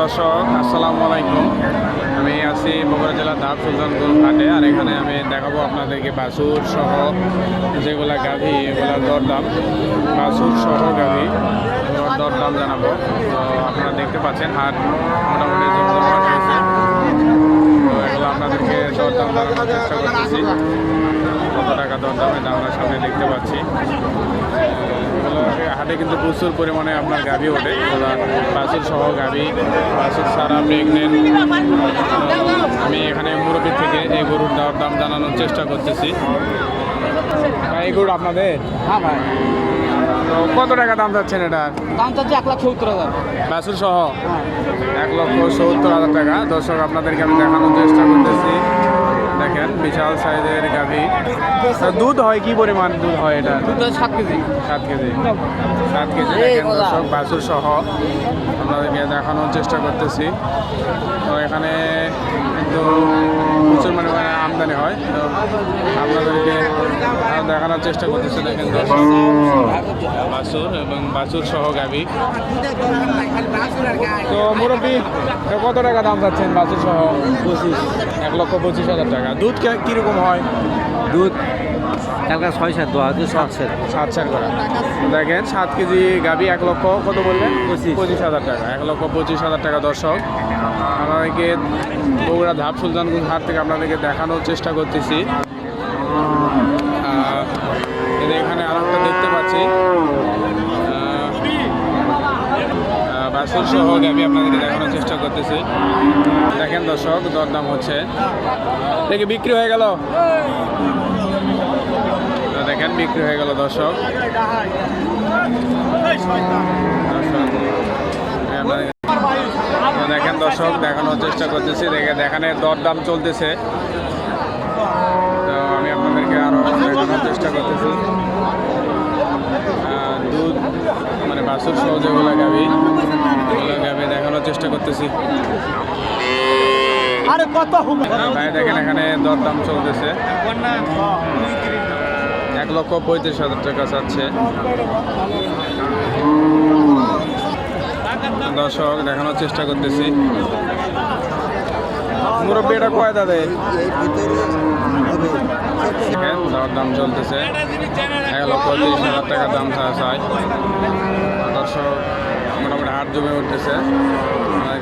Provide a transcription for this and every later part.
দর্শক, আসসালামু আলাইকুম। আমি আছি বগুড়া জেলার ধাপ সুলতানপুর ঘাটে আর এখানে আমি দেখাবো আপনাদেরকে বাছুর সহ যেগুলা গাভী এগুলার দরদাম। বাছুর সহ গাভী এগুলোর দরদাম জানাব। তো আপনারা দেখতে পাচ্ছেন, হাট মোটামুটি জমজমাট হয়েছে। তো এগুলো আপনাদেরকে দরদাম জানানোর চেষ্টা করতেছি। কত টাকা দরদামে আমরা সামনে দেখতে পাচ্ছি। হাটে কিন্তু প্রচুর পরিমাণে আপনার গাভী ওঠে। বাছুর সহ গাভী বাছুর সারা প্রেগনেন্ট আমি এখানে মুরব্বী থেকে এই গরুর দাম দাম জানানোর চেষ্টা করতেছি। এই গরু আপনাদের? হ্যাঁ ভাই। কত টাকা দাম যাচ্ছেন এটার দাম চাচ্ছি এক লাখ সত্তর হাজার। বাছুর সহ? হ্যাঁ। এক লক্ষ সত্তর হাজার টাকা। দর্শক আপনাদেরকে আমি দেখানোর চেষ্টা করতেছি। দেখেন বিশাল সাইজের গাভী। দুধ হয় কি পরিমাণ দুধ হয় এটা? দুধ সাত কেজি। সাত কেজি। সাত কেজি দেখেন দর্শক বাছুর সহ আমরা দেখানোর চেষ্টা করতেছি। তো এখানে কিন্তু প্রচুর পরিমাণে আমদানি হয়। তো আপনাদেরকে দেখানোর চেষ্টা করতেছি দেখেন বাছুর এবং বাছুর সহ গাভী। তো মুরব্বী কত টাকা দাম চাচ্ছেন বাছুর সহ? পঁচিশ। এক লক্ষ পঁচিশ হাজার টাকা। দুধ কীরকম হয়? দুধ কালকে ছয় সাত দোয়া দুধ সাত সাত। সাত চার করা। দেখেন সাত কেজি গাভি এক লক্ষ কত বললেন? পঁচিশ। পঁচিশ হাজার টাকা। এক লক্ষ পঁচিশ হাজার টাকা দর্শক। আপনাদেরকে বগুড়া ধাপ সুলতানগঞ্জ হাট থেকে আপনাদেরকে দেখানোর চেষ্টা করতেছি। এখানে আর একটা দেখতে পাচ্ছি। বাছুর সহ গাভি আপনাদেরকে দেখানোর চেষ্টা করতেছি। দেখেন দর্শক দরদাম হচ্ছে। দেখি বিক্রি হয়ে গেল। দেখেন বিক্রি হয়ে গেল দর্শক। দর্শক, দেখেন দর্শক দেখানোর চেষ্টা করতেছি। দেখে দেখানে দরদাম চলতেছে। তো আমি আপনাদেরকে আরও দেখানোর চেষ্টা করতেছি। দুধ মানে বাসুর সহ যেগুলো গাবি ওগুলো গাবি দেখানোর চেষ্টা করতেছি। ভাই দেখেন এখানে দরদাম চলতেছে। এক লক্ষ পঁয়ত্রিশ হাজার টাকা চাচ্ছে। দর্শক দেখানোর চেষ্টা করতেছি। মুরব্বী এটা কয় দাদে? দরদাম চলতেছে। এক লক্ষ তিরিশ হাজার টাকা দাম চাই দর্শক মোটামুটি হাট জমে উঠতেছে।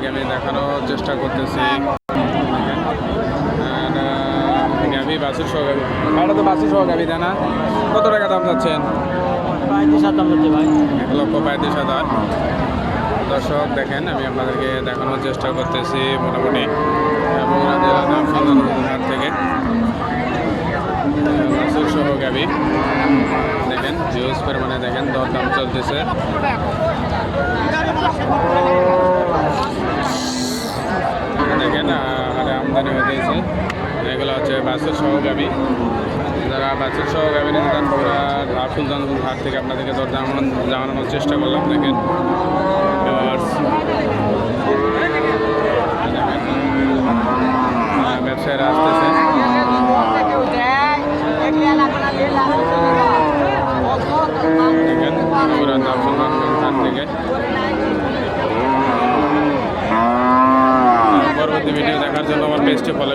আমি দেখানোর চেষ্টা করতেছি। গাভি বাছুর সহ গাভি। এটা তো বাছুর সহ গাভি তাই না? কত টাকা দাম যাচ্ছেন দাম এক লক্ষ পঁয়ত্রিশ হাজার। দর্শক, দেখেন, আমি আপনাদেরকে দেখানোর চেষ্টা করতেছি মোটামুটি বগুড়া জেলার থেকে। দেখেন জিউস পরিমাণে দেখেন, দরদাম চলতেছে। দেখেন হারে আমদানি গিয়েছে। এগুলো হচ্ছে বাছুর সহ যারা বাছুর সহ গাভি নিতে চান বগুড়া জানবুল হাট থেকে আপনাদেরকে দর জানানোর চেষ্টা করলাম দেখেন। আহ, ব্যবসায়ীরা আসতেছে। পরবর্তী ভিডিও দেখার জন্য আমার পেজটি ফলো